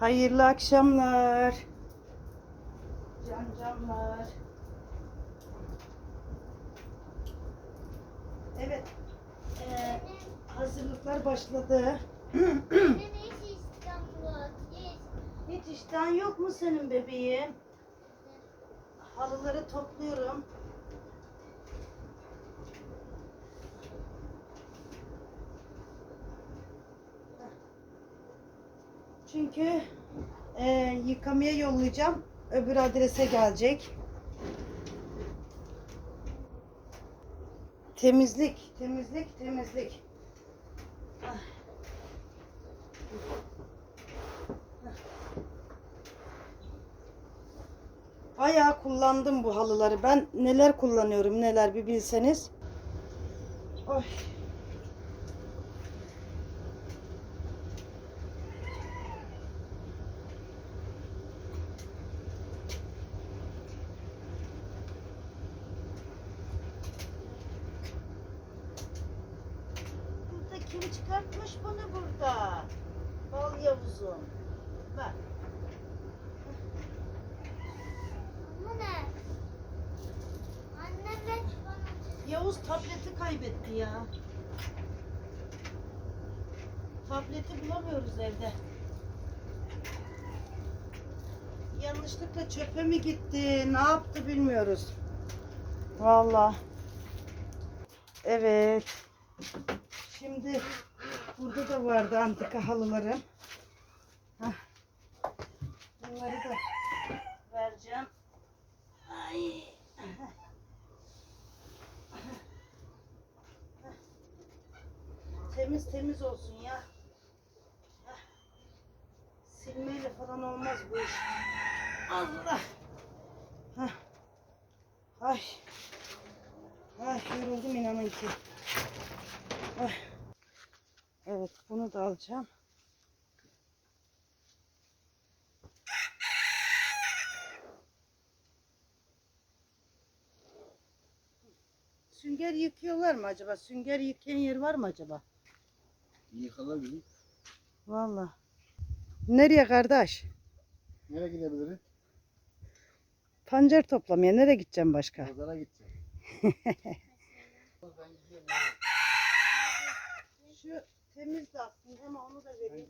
Hayırlı akşamlar. Can canlar. Evet. eee, hazırlıklar başladı. Hiç işten yok mu senin bebeğim? Halıları topluyorum. Çünkü eee, yıkamaya yollayacağım. Öbür adrese gelecek. Temizlik, temizlik, temizlik. Ah. Bayağı kullandım bu halıları. Ben neler kullanıyorum neler bir bilseniz. Oy. Bilmiyoruz. Vallahi. Evet. Şimdi burada da vardı antika halılarım. Hah. Bunları da vereceğim. Ay. Temiz temiz olsun ya. Silmeyle falan olmaz bu iş. Allah. Heh. Ay. Ay yoruldum inanın ki. Ay. Evet bunu da alacağım. Sünger yıkıyorlar mı acaba? Sünger yıkayan yer var mı acaba? Yıkılabilir. Vallahi. Nereye kardeş? Nereye gidebiliriz? Pancar toplamaya nereye gideceğim başka? Pazara gideceğim. Şu temiz de aslında ama onu da vereyim.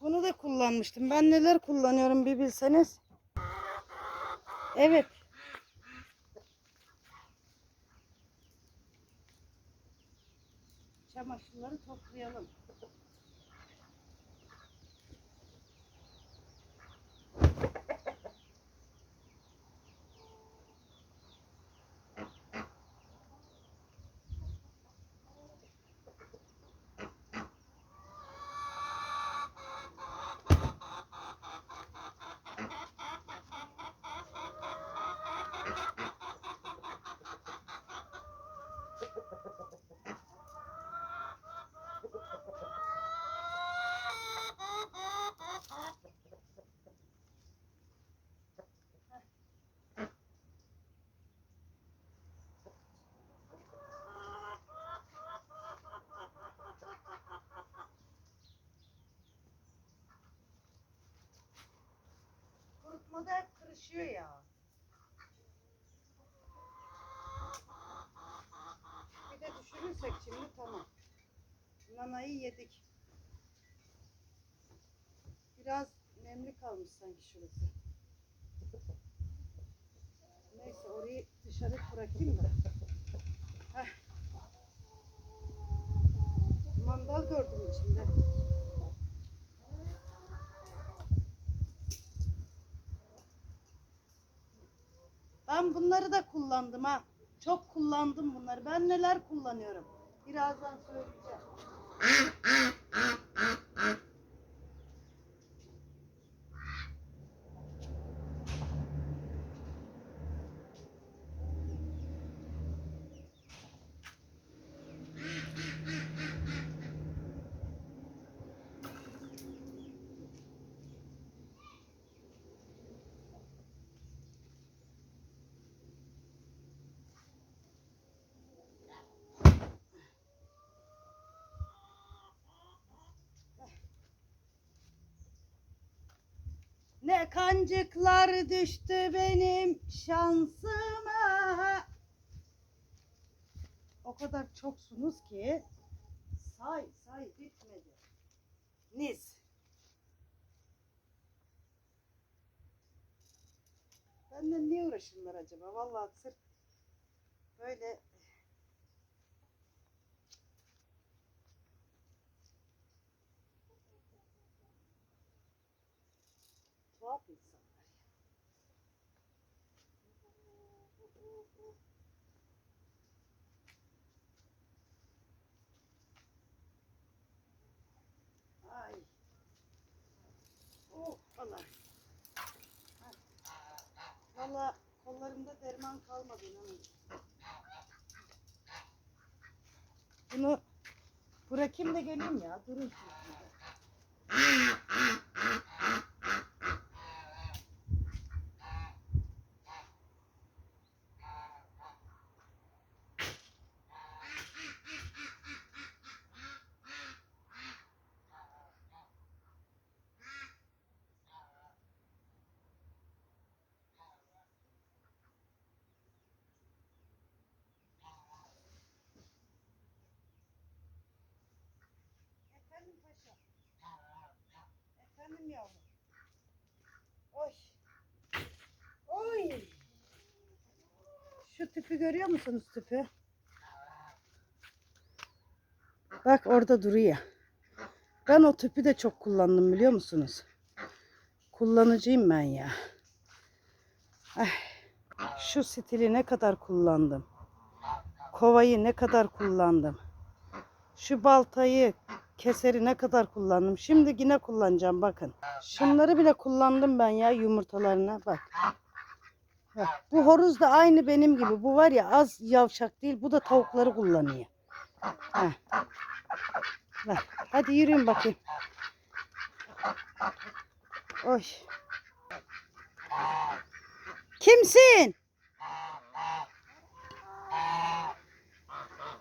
Bunu da kullanmıştım. Ben neler kullanıyorum bir bilseniz. Evet. Çamaşırları toplayalım. Kurutmada hep kırışıyor ya. Bir de düşürürsek şimdi tamam. Nanayı yedik. Biraz nemli kalmış sanki şurası. Neyse orayı dışarı bırakayım da. Heh. Mandal gördüm içinde. Ben bunları da kullandım ha. Çok kullandım bunları. Ben neler kullanıyorum. Birazdan söyleyeceğim. Ne kancıklar düştü benim şansıma. O kadar çoksunuz ki say say bitmedi. Niz. Benden niye uğraşırlar acaba? Vallahi sırf böyle tuhaf insanlar ya. Ay. Oh Allah. Valla kollarımda derman kalmadı inanın. Bunu bırakayım da geleyim ya. Durun Tüpü görüyor musunuz tüpü? Bak orada duruyor. Ben o tüpü de çok kullandım biliyor musunuz? Kullanıcıyım ben ya. Ay, şu stili ne kadar kullandım. Kovayı ne kadar kullandım. Şu baltayı, keseri ne kadar kullandım. Şimdi yine kullanacağım bakın. Şunları bile kullandım ben ya yumurtalarına bak. Bu horoz da aynı benim gibi. Bu var ya az yavşak değil. Bu da tavukları kullanıyor. Heh. Hadi yürüyün bakayım. Oy. Kimsin?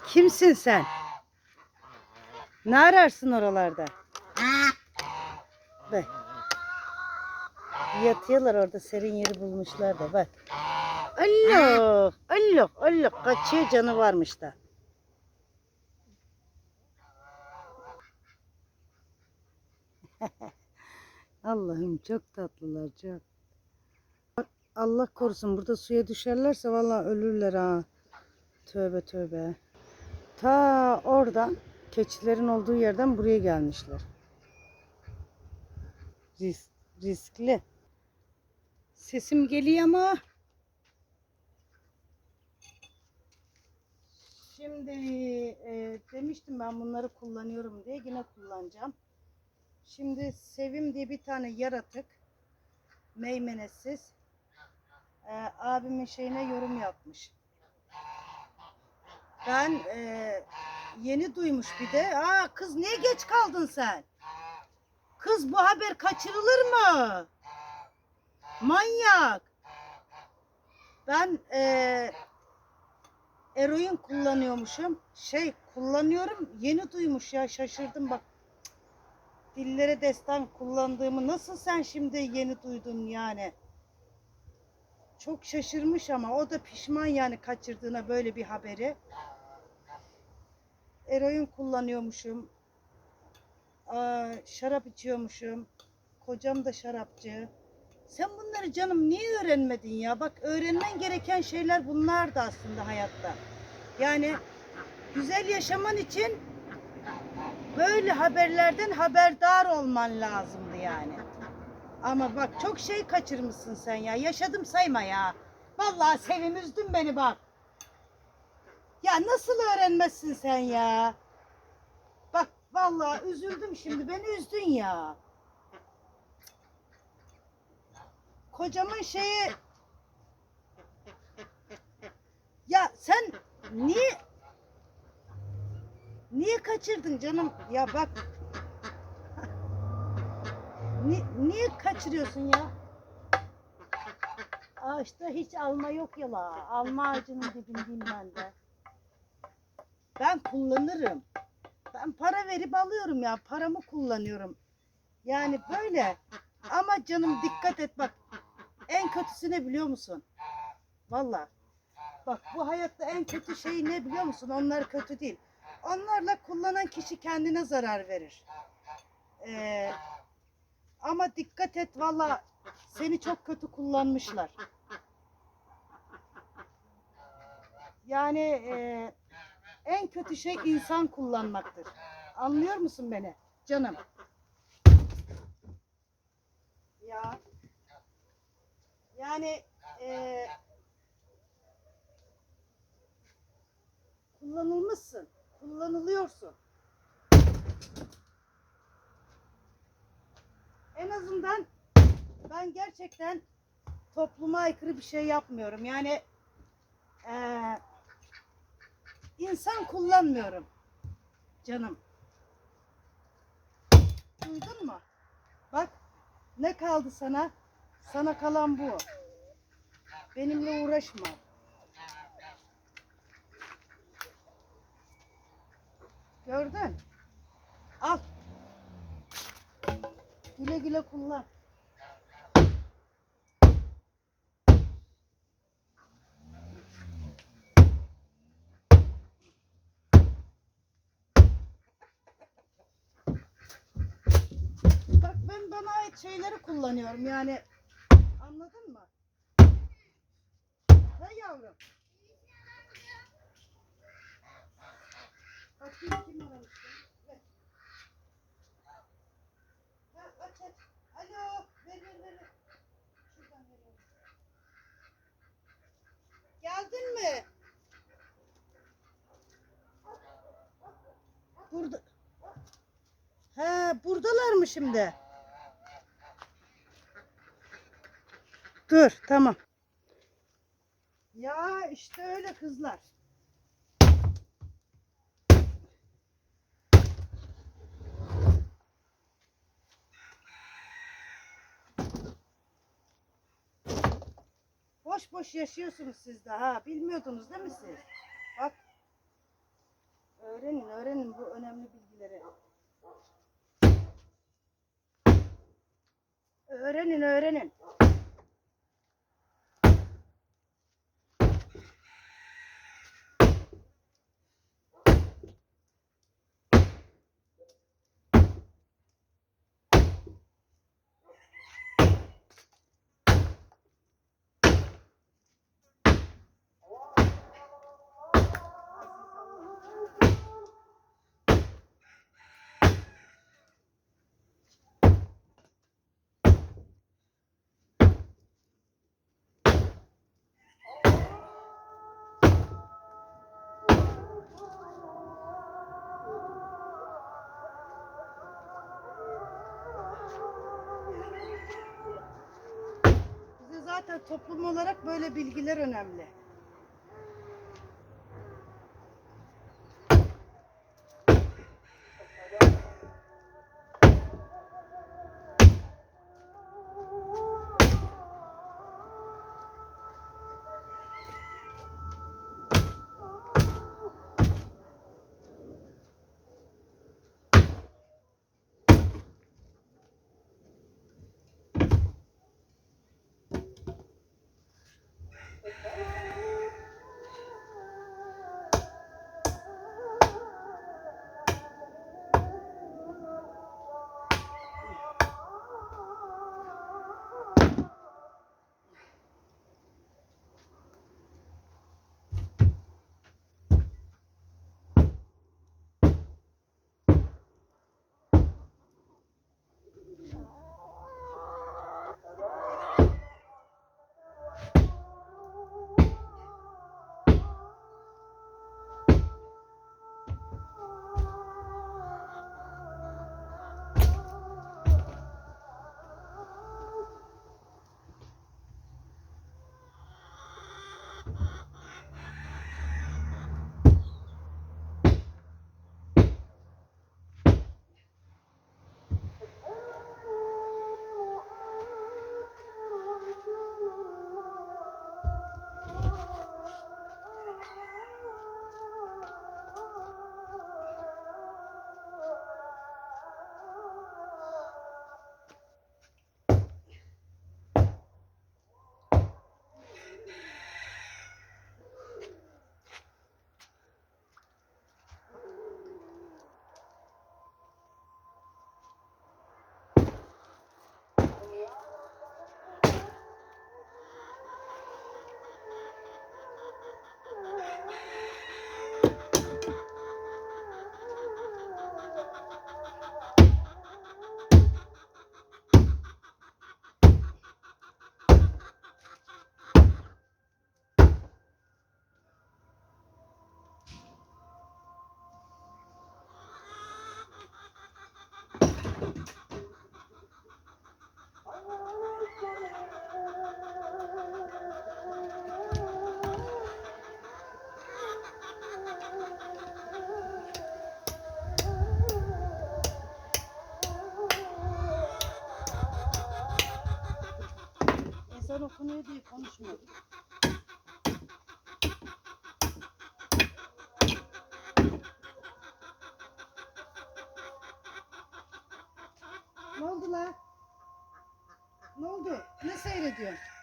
Kimsin sen? Ne ararsın oralarda? Bak. Yatıyorlar orada serin yeri bulmuşlar da bak. Allah, Allah, Allah kaçıyor canı varmış da. Allah'ım çok tatlılar çok. Allah korusun burada suya düşerlerse vallahi ölürler ha. Tövbe tövbe. Ta oradan keçilerin olduğu yerden buraya gelmişler. Risk, riskli. Sesim geliyor ama Şimdi e, demiştim ben bunları kullanıyorum diye yine kullanacağım. Şimdi Sevim diye bir tane yaratık meymenesiz e, abimin şeyine yorum yapmış. Ben e, yeni duymuş bir de. Aa kız niye geç kaldın sen? Kız bu haber kaçırılır mı? Manyak. Ben e, eroin kullanıyormuşum. Şey kullanıyorum. Yeni duymuş ya şaşırdım bak. Dillere destan kullandığımı nasıl sen şimdi yeni duydun yani? Çok şaşırmış ama o da pişman yani kaçırdığına böyle bir haberi. Eroin kullanıyormuşum. Aa, şarap içiyormuşum. Kocam da şarapçı. Sen bunları canım niye öğrenmedin ya? Bak öğrenmen gereken şeyler bunlar da aslında hayatta. Yani güzel yaşaman için böyle haberlerden haberdar olman lazımdı yani. Ama bak çok şey kaçırmışsın sen ya. Yaşadım sayma ya. Vallahi Sevim üzdün beni bak. Ya nasıl öğrenmezsin sen ya? Bak vallahi üzüldüm şimdi. Beni üzdün ya. Kocamın şeyi Ya sen niye niye kaçırdın canım? Ya bak Ni- niye kaçırıyorsun ya? Ağaçta hiç alma yok ya la. Alma ağacının dibindeyim ben de. Ben kullanırım. Ben para verip alıyorum ya. Paramı kullanıyorum. Yani böyle Ama canım dikkat et bak. En kötüsü ne biliyor musun? Valla. Bak bu hayatta en kötü şey ne biliyor musun? Onlar kötü değil. Onlarla kullanan kişi kendine zarar verir. Ee, ama dikkat et valla seni çok kötü kullanmışlar. Yani e, en kötü şey insan kullanmaktır. Anlıyor musun beni canım? Ya yani e, kullanılmışsın, kullanılıyorsun. En azından ben gerçekten topluma aykırı bir şey yapmıyorum. Yani eee, insan kullanmıyorum canım. Duydun mu? Bak ne kaldı sana? Sana kalan bu. Benimle uğraşma. Gördün? Al. Güle güle kullan. Bak ben bana ait şeyleri kullanıyorum yani. Anladın mı? He yavrum. Bakayım kim aramıştı. Ver. Ha, aç. Alo. Ver ver ver. Şuradan. Geldin mi? Burada. He buradalar mı şimdi? Dur tamam. Ya işte öyle kızlar. Boş boş yaşıyorsunuz siz de ha. Bilmiyordunuz değil mi siz? Bak. Öğrenin öğrenin bu önemli bilgileri. Öğrenin öğrenin. Zaten toplum olarak böyle bilgiler önemli. Ezan okunuyor diye konuşmadım. Ne oldu la? Ne oldu? Ne seyrediyorsun?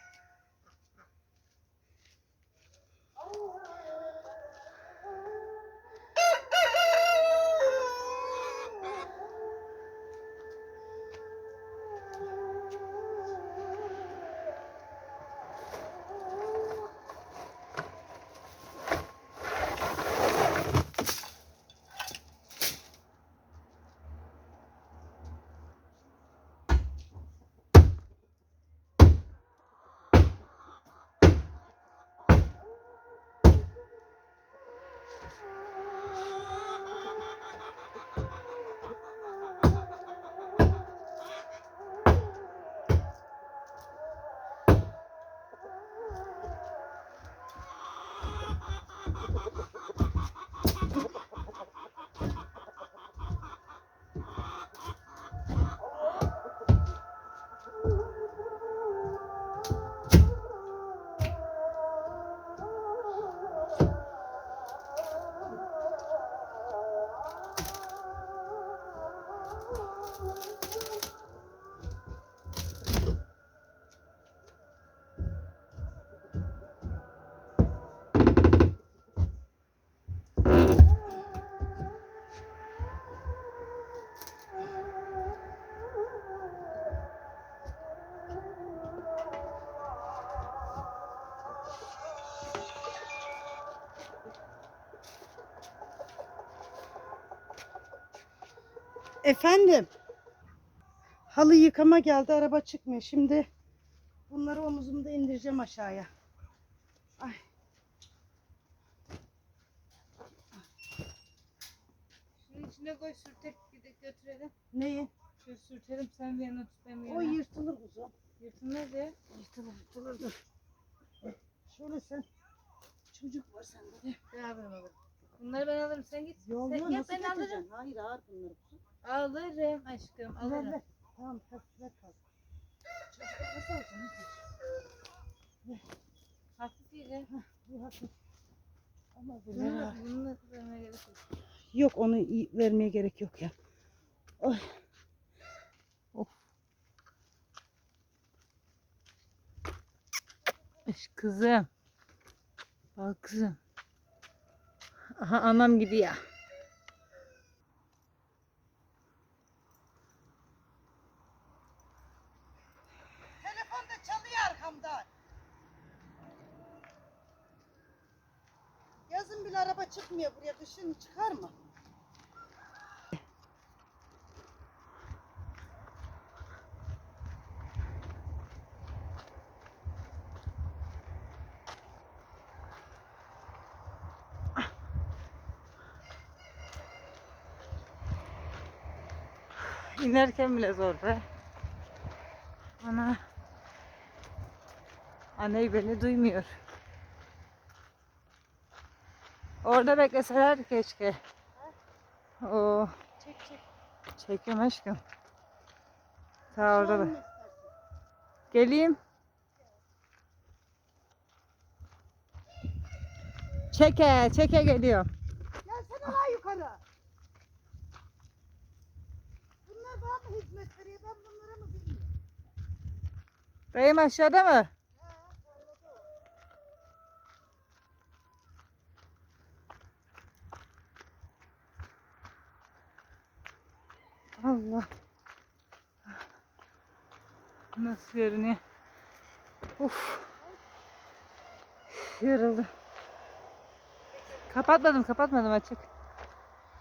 Efendim. Halı yıkama geldi. Araba çıkmıyor. Şimdi bunları omuzumda indireceğim aşağıya. Ay. Şunun içine koy sürtek gidip götürelim. Neyi? Şöyle sürtelim sen bir yana tut ben bir O yana. yırtılır kuzum. Yırtılmaz ya. Yırtılır yırtılır dur. Şöyle sen. Çocuk var sende de. Beraber alırım. Bunları ben alırım sen git. Yol sen, gel nasıl ben alırım. Hayır ağır bunları kuzum. Alırım aşkım Ver alırım. ver. Tamam ver ver kal. Çocuk nasıl alacaksın? Hafif yiyeceğim. Bu hafif. Ama bu Bunu, ne? bunu vermeye gerek yok. Yok onu i- vermeye gerek yok ya. Ay. Eş kızım. Bak kızım. Aha anam gibi ya. Telefon da çalıyor arkamdan. Yazın bile araba çıkmıyor buraya. Kışın çıkar mı? İnerken bile zor be. Ana. Anne beni duymuyor. Orada bekleseler keşke. Oo, Çek çek. çekiyorum aşkım. Ta orada da. Geleyim. Çeke, çeke geliyorum. Gelsene lan yukarı. Bunlar bana mı hizmet veriyor? Ben bunlara mı bilmiyorum? Dayım aşağıda mı? Allah. Nasıl görünüyor? Uf. Yoruldum. Kapatmadım, kapatmadım açık.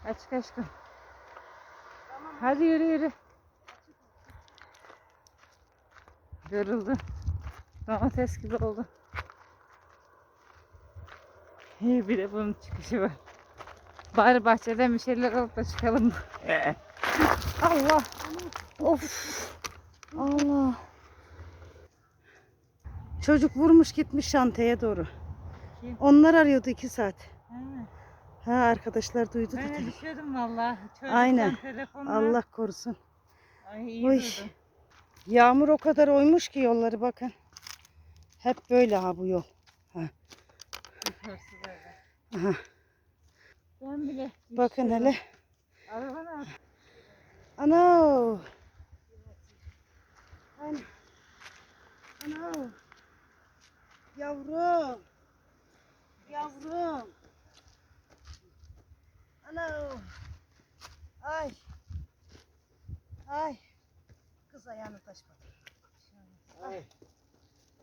Açık aşkım. Hadi yürü yürü. Yoruldum. Domates gibi oldu. İyi bir de bunun çıkışı var. Bari bahçeden bir şeyler alıp da çıkalım. Allah. Of. Allah. Çocuk vurmuş gitmiş şantaya doğru. Kim? Onlar arıyordu iki saat. Ha, Ha arkadaşlar duydu Ben de dedi. düşüyordum valla. Aynen. telefonla. Allah korusun. Ay iyi durdun. Yağmur o kadar oymuş ki yolları bakın. Hep böyle ha bu yol. Aha. Ben bile. Bakın hele. Ana. Ana. Ana. Yavrum. Yavrum. Ana. Ay. Ay. Kız ayağını taş batır. Ay.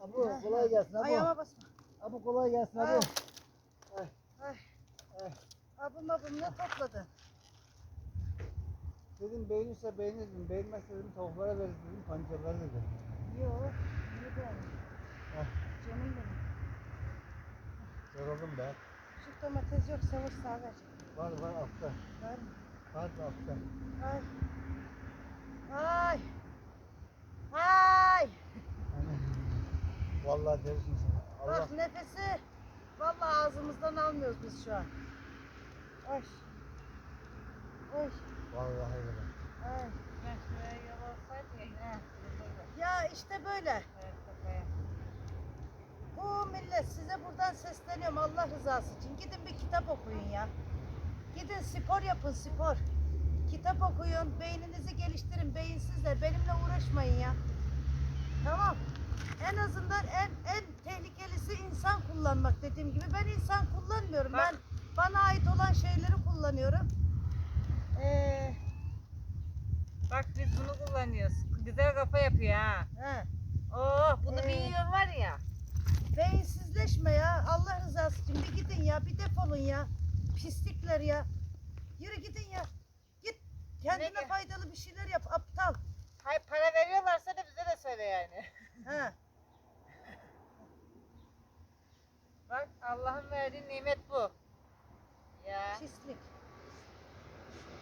Abu kolay gelsin Abu. Ayağıma basma. Abu kolay gelsin Ay. Abu. Ay. Ay. Abim abim ne topladın? Dedim beğenirse beğenir dedim. Beğenmezse dedim tavuklara veririz dedim. Pancarlara dedim. Yok. Niye beğendin? Heh. Canım benim. Yoruldum be. Şu domates yok savaş sağ ver. Var var altta. Var mı? Var da altta. Ay. Ay. Ay. Vallahi dersin sana. Allah Bak nefesi. Vallahi ağzımızdan almıyoruz biz şu an. Ay. Ay. Vallahi öyle. Ay. Ben şuraya yol olsaydı ya. He. burada. Ya işte böyle. Evet, kafaya. Bu millet size buradan sesleniyorum Allah rızası için. Gidin bir kitap okuyun ya. Gidin spor yapın spor. Kitap okuyun, beyninizi geliştirin. Beyinsizler benimle uğraşmayın ya. Tamam. En azından en en tehlikelisi insan kullanmak dediğim gibi. Ben insan kullanmıyorum. Ben bana ait olan şeyleri kullanıyorum. Ee, Bak biz bunu kullanıyoruz. Güzel kafa yapıyor ha. he. Oh bunu Ee. bir yiyor var ya. Beyinsizleşme ya. Allah rızası için bir gidin ya. Bir defolun ya. Pislikler ya. Yürü gidin ya. Git. Kendine Ne- faydalı bir şeyler yap. Aptal. Hay para veriyorlarsa da bize de söyle yani. Ha. Bak Allah'ın verdiği nimet bu. Ya. Pislik.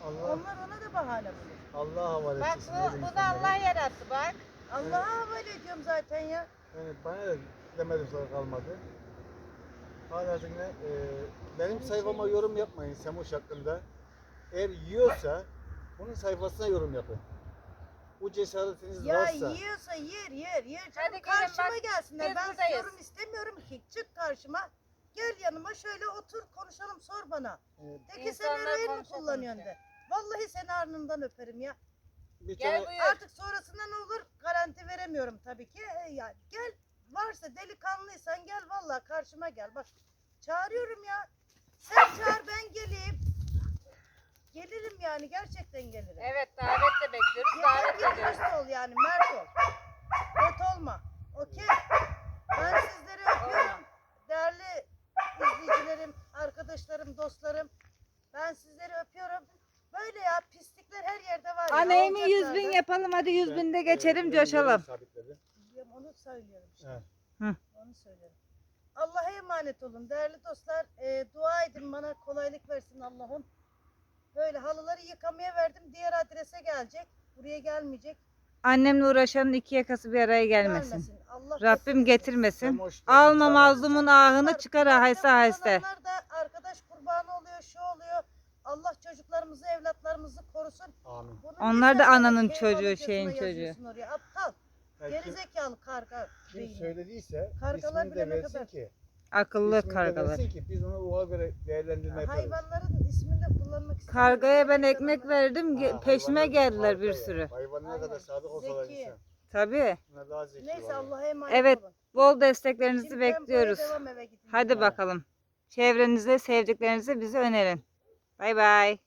Allah Onlar ona da bahane bulur. Allah havale Bak etsin. bu, böyle bu da insanları. Allah yarattı bak. Allah'a havale ediyorum zaten ya. Yani bana da demedim sonra kalmadı. Halihazırda e, benim sayfama yorum yapmayın Semuş hakkında. Eğer yiyorsa onun sayfasına yorum yapın. Bu cesaretiniz Ya varsa. yiyorsa yer yer yer. Canım Hadi gelin karşıma bak, gelsinler. biz Ben buradayız. yorum istemiyorum ki. Çık karşıma. Gel yanıma şöyle otur konuşalım sor bana. e, De ki sen İnsanlar eroin mi kullanıyorsun de. Vallahi seni alnından öperim ya. bir Gel tane buyur. Artık sonrasında ne olur garanti veremiyorum tabii ki. E, ya gel varsa delikanlıysan gel vallahi karşıma gel. Bak çağırıyorum ya. Sen çağır ben geleyim. Gelirim yani gerçekten gelirim. Evet davet de bekliyoruz. Yeter Davet ki ediyoruz. dürüst ol yani mert ol. Net olma. Okey. Ben sizleri öpüyorum. Değerli izleyicilerim, arkadaşlarım, dostlarım. Ben sizleri öpüyorum. Böyle ya pislikler her yerde var. Anneğimi 100 bin yapalım hadi 100 Ben, binde e, geçelim coşalım. sabitledi. Biliyorum, Onu söylüyorum işte. Evet. Hı. Onu söylüyorum. Allah'a emanet olun değerli dostlar. Ee, dua edin bana kolaylık versin Allah'ım. Böyle halıları yıkamaya verdim. Diğer adrese gelecek. Buraya gelmeyecek. Annemle uğraşanın iki yakası bir araya gelmesin. Allah Rabbim getirmesin. Semoş da Alma mazlumun ahını çıkar aheste aheste. da arkadaş kurbanı oluyor, şu oluyor. Allah çocuklarımızı, evlatlarımızı korusun. Amin. Bunu Onlar da ananın çocuğu, şeyin çocuğu. Oraya? Aptal. Gerizekalı karga. kim beyni. söylediyse Kargalar ismini bile de ne versin kadar- ki. Akıllı ismini de kargalar. versin ki biz onu ona göre değerlendirme yaparız. Hayvanların ismini de kullanmak istemiyorum. Kargaya ben ekmek verdim. ge- Ha, Peşime hayvanlar geldiler harika bir ya. sürü. Hayvan ne Aynen. kadar sadık olsalar Zeki. insan. Tabii. Bunlar daha zeki. Neyse vallahi. Allah'a emanet Evet. olun. Bol desteklerinizi Şimdi ben buraya bekliyoruz. devam eve gideyim. Hadi bakalım. Çevrenize, sevdiklerinize bizi önerin. Bye bye.